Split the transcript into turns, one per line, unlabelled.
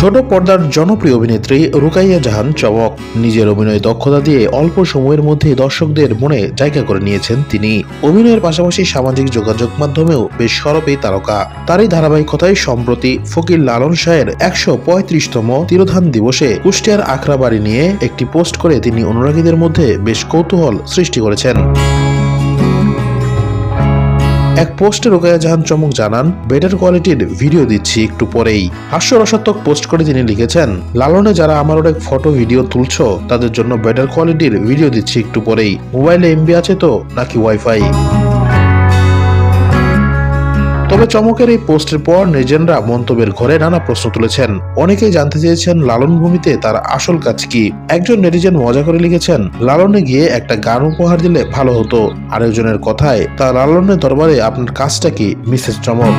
ছোট পর্দার জনপ্রিয় অভিনেত্রী রুকাইয়া জাহান চমক। নিজের অভিনয় দক্ষতা দিয়ে অল্প সময়ের মধ্যে দর্শকদের মনে জায়গা করে নিয়েছেন তিনি। অভিনয়ের পাশাপাশি সামাজিক যোগাযোগ মাধ্যমেও বেশ সরব এই তারকা। তারই ধারাবাহিকতায় সম্প্রতি ফকির লালন শাহের একশো পঁয়ত্রিশতম তিরোধান দিবসে কুষ্টিয়ার আখড়াবাড়ি নিয়ে একটি পোস্ট করে তিনি অনুরাগীদের মধ্যে বেশ কৌতূহল সৃষ্টি করেছেন। এক পোস্টে ওকে জাহান চমক জানান বেটার কোয়ালিটির ভিডিও দিচ্ছি একটু পরেই। হাস্যরসাত্মক পোস্ট করে তিনি লিখেছেন, লালনে যারা আমার অনেক ফটো ভিডিও তুলছ, তাদের জন্য বেটার কোয়ালিটির ভিডিও দিচ্ছি একটু পরেই। মোবাইলে এমবি আছে তো, নাকি ওয়াইফাই তবে চমকের এই পোস্টের পর নেজেনরা মন্তব্যের ঘরে নানা প্রশ্ন তুলেছেন। অনেকেই জানতে চেয়েছেন লালন ভূমিতে তার আসল কাজ কি। একজন নেটিজেন মজা করে লিখেছেন, লালনে গিয়ে একটা গান উপহার দিলে ভালো হতো। আরেকজনের কথায়, তা লালনের দরবারে আপনার কাজটা কি, মিসেস চমক?